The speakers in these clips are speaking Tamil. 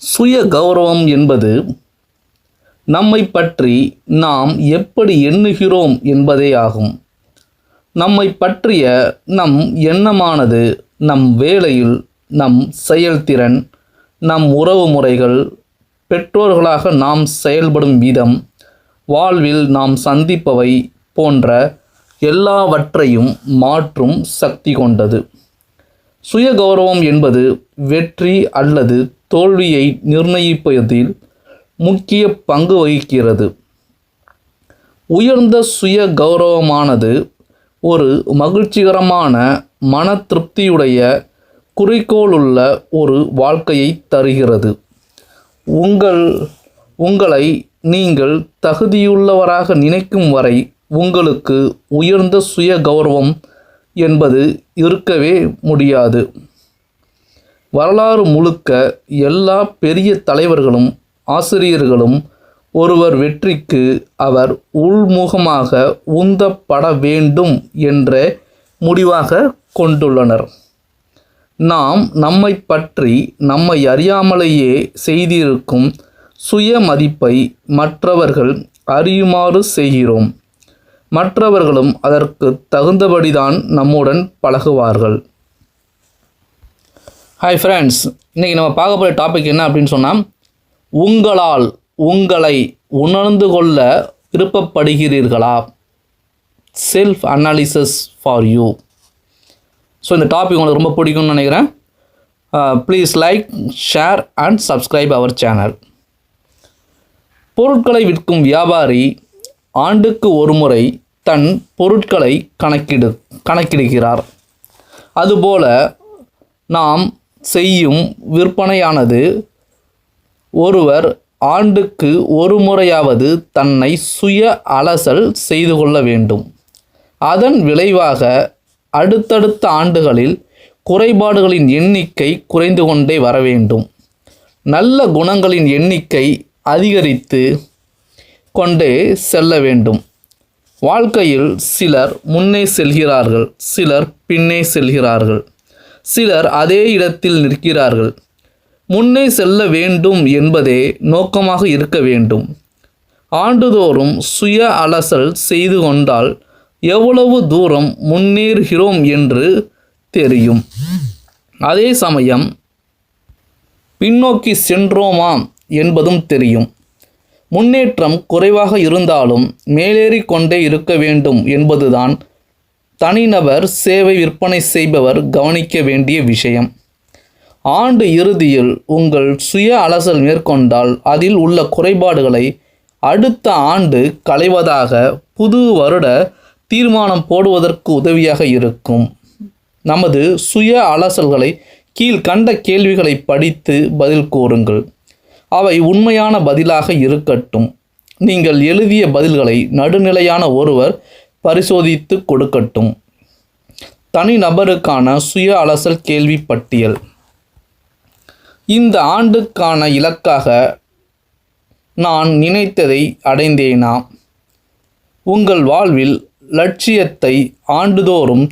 சுய கௌரவம் என்பது நம்மை பற்றி நாம் எப்படி எண்ணுகிறோம் என்பதே ஆகும். நம்மை பற்றிய நம் எண்ணமானது நம் வேலையில் நம் செயல்திறன் நம் உறவு முறைகள் பெற்றோர்களாக நாம் செயல்படும் விதம் வாழ்வில் நாம் சந்திப்பவை போன்ற எல்லாவற்றையும் மாற்றும் சக்தி கொண்டது. சுய கௌரவம் என்பது வெற்றி அல்லது தோல்வியை நிர்ணயிப்பதில் முக்கிய பங்கு வகிக்கிறது. உயர்ந்த சுய கௌரவமானது ஒரு மகிழ்ச்சிகரமான மன திருப்தியுடைய குறிக்கோளுள்ள ஒரு வாழ்க்கையை தருகிறது. உங்கள் உங்களை நீங்கள் தகுதியுள்ளவராக நினைக்கும் வரை உங்களுக்கு உயர்ந்த சுய கௌரவம் என்பது இருக்கவே முடியாது. வரலாறு முழுக்க எல்லா பெரிய தலைவர்களும் ஆசிரியர்களும் ஒருவர் வெற்றிக்கு அவர் உள்முகமாக உந்தப்பட வேண்டும் என்ற முடிவாக கொண்டுள்ளனர். நாம் நம்மை பற்றி நம்மை அறியாமலேயே செய்திருக்கும் சுய மதிப்பை மற்றவர்கள் அறியுமாறு செய்கிறோம். மற்றவர்களும் அதற்கு தகுந்தபடிதான் நம்முடன் பழகுவார்கள். ஹாய் ஃப்ரெண்ட்ஸ் இன்றைக்கி நம்ம பார்க்க போகிற டாபிக் என்ன அப்படின்னு சொன்னால் உங்களால் உங்களை உணர்ந்து கொள்ள விருப்பப்படுகிறீர்களா? Self analysis for you so இந்த டாபிக் உங்களுக்கு ரொம்ப பிடிக்கும்னு நினைக்கிறேன். Please like share and subscribe our channel பொருட்களை விற்கும் வியாபாரி ஆண்டுக்கு ஒரு முறை தன் பொருட்களை கணக்கிடு கணக்கிடுகிறார். அதுபோல நாம் செய்யும் விற்பனையானது ஒருவர் ஆண்டுக்கு ஒரு முறையாவது தன்னை சுய அலசல் செய்து கொள்ள வேண்டும். அதன் விளைவாக அடுத்தடுத்த ஆண்டுகளில் குறைபாடுகளின் எண்ணிக்கை குறைந்து கொண்டே வர வேண்டும். நல்ல குணங்களின் எண்ணிக்கை அதிகரித்து கொண்டே செல்ல வேண்டும். வாழ்க்கையில் சிலர் முன்னே செல்கிறார்கள் சிலர் பின்னே செல்கிறார்கள். சிலர் அதே இடத்தில் நிற்கிறார்கள். முன்னே செல்ல வேண்டும் என்பதே நோக்கமாக இருக்க வேண்டும். ஆண்டுதோறும் சுய அலசல் செய்து கொண்டால் எவ்வளவு தூரம் முன்னேறுகிறோம் என்று தெரியும். அதே சமயம் பின்னோக்கி சென்றோமா என்பதும் தெரியும். முன்னேற்றம் குறைவாக இருந்தாலும் மேலேறி கொண்டே இருக்க வேண்டும் என்பதுதான் தனிநபர் சேவை விற்பனை செய்பவர் கவனிக்க வேண்டிய விஷயம். ஆண்டு இறுதியில் உங்கள் சுய அலசல் மேற்கொண்டால் அதில் உள்ள குறைபாடுகளை அடுத்த ஆண்டு களைவதாக புது வருட தீர்மானம் போடுவதற்கு உதவியாக இருக்கும். நமது சுய அலசல்களை கீழ்கண்ட கேள்விகளை படித்து பதில் கூறுங்கள். அவை உண்மையான பதிலாக இருக்கட்டும். நீங்கள் எழுதிய பதில்களை நடுநிலையான ஒருவர் பரிசோதித்து கொடுக்கட்டும். தனி நபருக்கான சுய அலசல் கேள்வி பட்டியல். இந்த ஆண்டுக்கான இலக்காக நான் நினைத்ததை அடைந்தேனா? உங்கள் வாழ்வில் லட்சியத்தை ஆண்டுதோறும்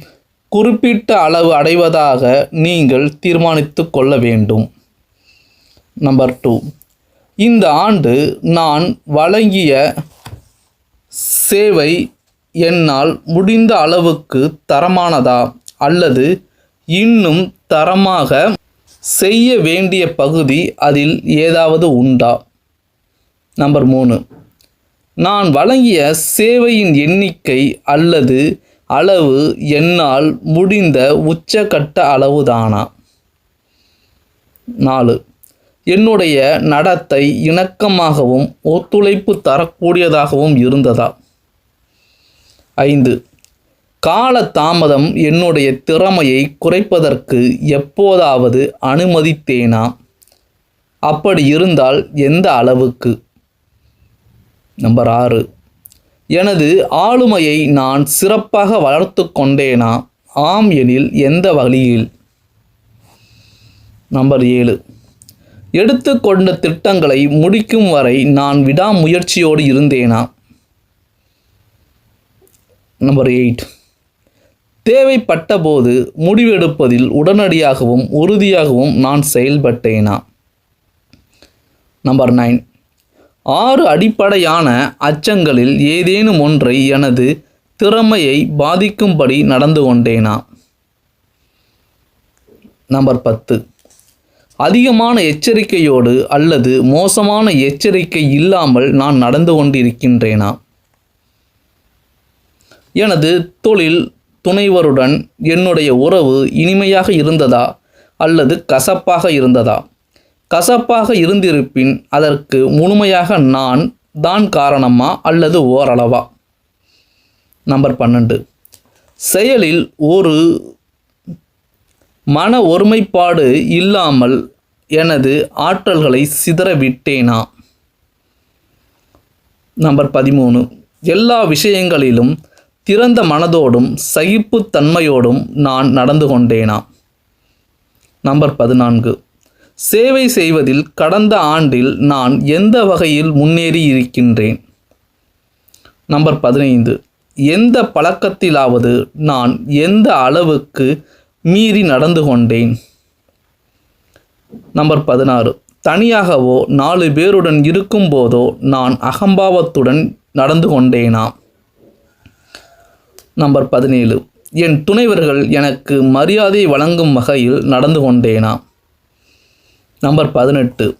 குறிப்பிட்ட அளவு அடைவதாக நீங்கள் தீர்மானித்து கொள்ள வேண்டும். Number two. இந்த ஆண்டு நான் வழங்கிய சேவை என்னால் முடிந்த அளவுக்கு தரமானதா? அல்லது இன்னும் தரமாக செய்ய வேண்டிய பகுதி அதில் ஏதாவது உண்டா? நம்பர் மூணு. நான் வழங்கிய சேவையின் எண்ணிக்கை அல்லது அளவு என்னால் முடிந்த உச்சக்கட்ட அளவுதானா? நாலு. என்னுடைய நடத்தை இணக்கமாகவும் ஒத்துழைப்பு தரக்கூடியதாகவும் இருந்ததா? ஐந்து. கால தாமதம் என்னுடைய திறமையை குறைப்பதற்கு எப்போதாவது அனுமதித்தேனா? அப்படி இருந்தால் எந்த அளவுக்கு? நம்பர் ஆறு. எனது ஆளுமையை நான் சிறப்பாக வளர்த்து கொண்டேனா? ஆம் எனில் எந்த வழியில் நம்பர் ஏழு. எடுத்துக்கொண்ட திட்டங்களை முடிக்கும் வரை நான் விடாமுயற்சியோடு இருந்தேனா? நம்பர் எயிட் தேவைப்பட்ட போது முடிவெடுப்பதில் உடனடியாகவும் உறுதியாகவும் நான் செயல்பட்டேனா? நம்பர் நைன் ஆறு அடிப்படையான அச்சங்களில் ஏதேனும் ஒன்றை எனது திறமையை பாதிக்கும்படி நடந்து கொண்டேனா? நம்பர் பத்து. அதிகமான எச்சரிக்கையோடு அல்லது மோசமான எச்சரிக்கை இல்லாமல் நான் நடந்து கொண்டிருக்கின்றேனா? எனது தொழில் துணைவருடன் என்னுடைய உறவு இனிமையாக இருந்ததா அல்லது கசப்பாக இருந்ததா? கசப்பாக இருந்திருப்பின் அதற்கு முழுமையாக நான் தான் காரணமா அல்லது ஓரளவா? நம்பர் பன்னெண்டு. செயலில் ஒரு மன ஒருமைப்பாடு இல்லாமல் எனது ஆற்றல்களை சிதற விட்டேனா? நம்பர் பதிமூணு. எல்லா விஷயங்களிலும் திறந்த மனதோடும் சகிப்புத்தன்மையோடும் நான் நடந்து கொண்டேனா? நம்பர் பதினான்கு. சேவை செய்வதில் கடந்த ஆண்டில் நான் எந்த வகையில் முன்னேறி இருக்கின்றேன் நம்பர் பதினைந்து. எந்த பழக்கத்திலாவது நான் எந்த அளவுக்கு மீறி நடந்து கொண்டேன்? நம்பர் பதினாறு. தனியாகவோ நாலு பேருடன் இருக்கும்போதோ நான் அகம்பாவத்துடன் நடந்து கொண்டேனா? நம்பர் பதினேழு. என் துணைவர்கள் எனக்கு மரியாதை வழங்கும் வகையில் நடந்து கொண்டேனா? நம்பர் பதினெட்டு.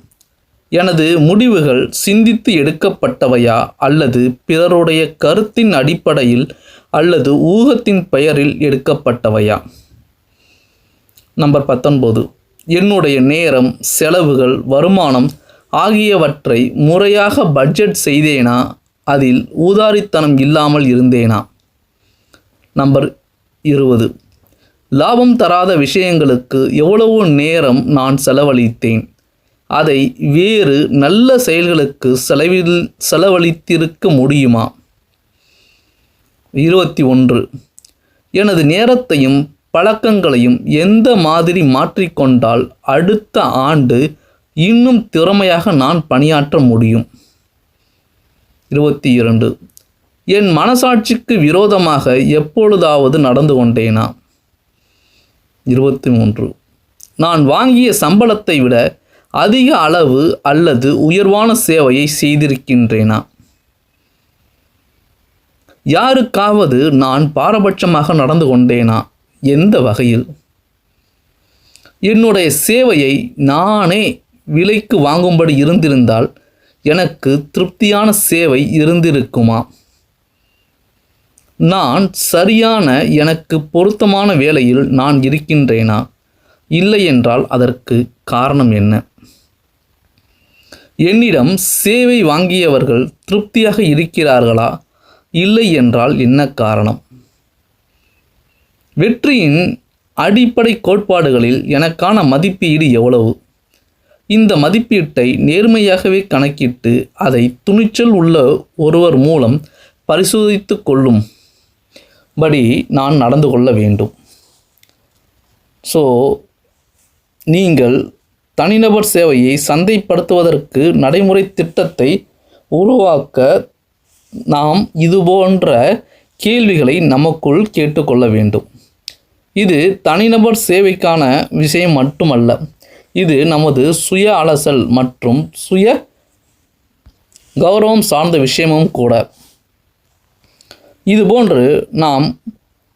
எனது முடிவுகள் சிந்தித்து எடுக்கப்பட்டவையா அல்லது பிறருடைய கருத்தின் அடிப்படையில் அல்லது ஊகத்தின் பெயரில் எடுக்கப்பட்டவையா? நம்பர் பத்தொன்பது. என்னுடைய நேரம் செலவுகள் வருமானம் ஆகியவற்றை முறையாக பட்ஜெட் செய்தேனா? அதில் ஊதாரித்தனம் இல்லாமல் இருந்தேனா? நம்பர் இருபது. லாபம் தராத விஷயங்களுக்கு எவ்வளவு நேரம் நான் செலவழித்தேன்? அதை வேறு நல்ல செயல்களுக்கு செலவில் செலவழித்திருக்க முடியுமா? இருபத்தி ஒன்று. எனது நேரத்தையும் பழக்கங்களையும் எந்த மாதிரி மாற்றிக்கொண்டால் அடுத்த ஆண்டு இன்னும் திறமையாக நான் பணியாற்ற முடியும்? இருபத்தி இரண்டு. என் மனசாட்சிக்கு விரோதமாக எப்பொழுதாவது நடந்து கொண்டேனா? இருபத்தி மூன்று நான் வாங்கிய சம்பளத்தை விட அதிக அளவு அல்லது உயர்வான சேவையை செய்திருக்கின்றேனா? யாருக்காவது நான் பாரபட்சமாக நடந்து கொண்டேனா? எந்த வகையில்? என்னுடைய சேவையை நானே விலைக்கு வாங்கும்படி இருந்திருந்தால் எனக்கு திருப்தியான சேவை இருந்திருக்குமா? நான் சரியான எனக்கு பொருத்தமான வேலையில் நான் இருக்கின்றேனா? இல்லை என்றால் அதற்கு காரணம் என்ன? என்னிடம் சேவை வாங்கியவர்கள் திருப்தியாக இருக்கிறார்களா? இல்லை என்றால் என்ன காரணம்? வெற்றியின் அடிப்படை கோட்பாடுகளில் எனக்கான மதிப்பீடு எவ்வளவு? இந்த மதிப்பீட்டை நேர்மையாகவே கணக்கிட்டு அதை துணிச்சல் உள்ள ஒருவர் மூலம் பரிசோதித்து கொள்ளும். படி நான் நடந்து கொள்ள வேண்டும். ஸோ நீங்கள் தனிநபர் சேவையை சந்தைப்படுத்துவதற்கு நடைமுறை திட்டத்தை உருவாக்க நாம் இதுபோன்ற கேள்விகளை நமக்குள் கேட்டுக்கொள்ள வேண்டும். இது தனிநபர் சேவைக்கான விஷயம் மட்டுமல்ல இது நமது சுய அலசல் மற்றும் சுய கௌரவம் சார்ந்த விஷயமும் கூட. இதுபோன்று நாம்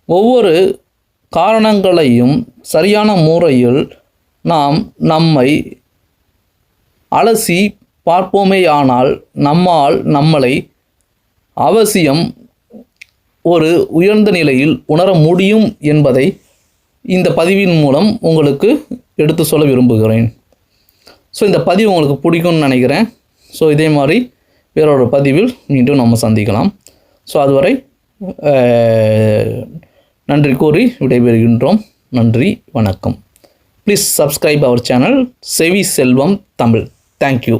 ஒவ்வொரு காரணங்களையும் சரியான முறையில் நாம் நம்மை அலசி பார்ப்போமேயானால் நம்மால் நம்மளை அவசியம் ஒரு உயர்ந்த நிலையில் உணர முடியும் என்பதை இந்த பதிவின் மூலம் உங்களுக்கு எடுத்து சொல்ல விரும்புகிறேன். ஸோ இந்த பதிவு உங்களுக்கு பிடிக்கும்னு நினைக்கிறேன். ஸோ இதே மாதிரி வேறொரு பதிவில் மீண்டும் நம்ம சந்திக்கலாம். ஸோ அதுவரை நன்றி கூறி விடைபெறுகின்றோம். நன்றி வணக்கம். ப்ளீஸ் சப்ஸ்கிரைப் அவர் சேனல் செவி செல்வம் தமிழ் தேங்க்யூ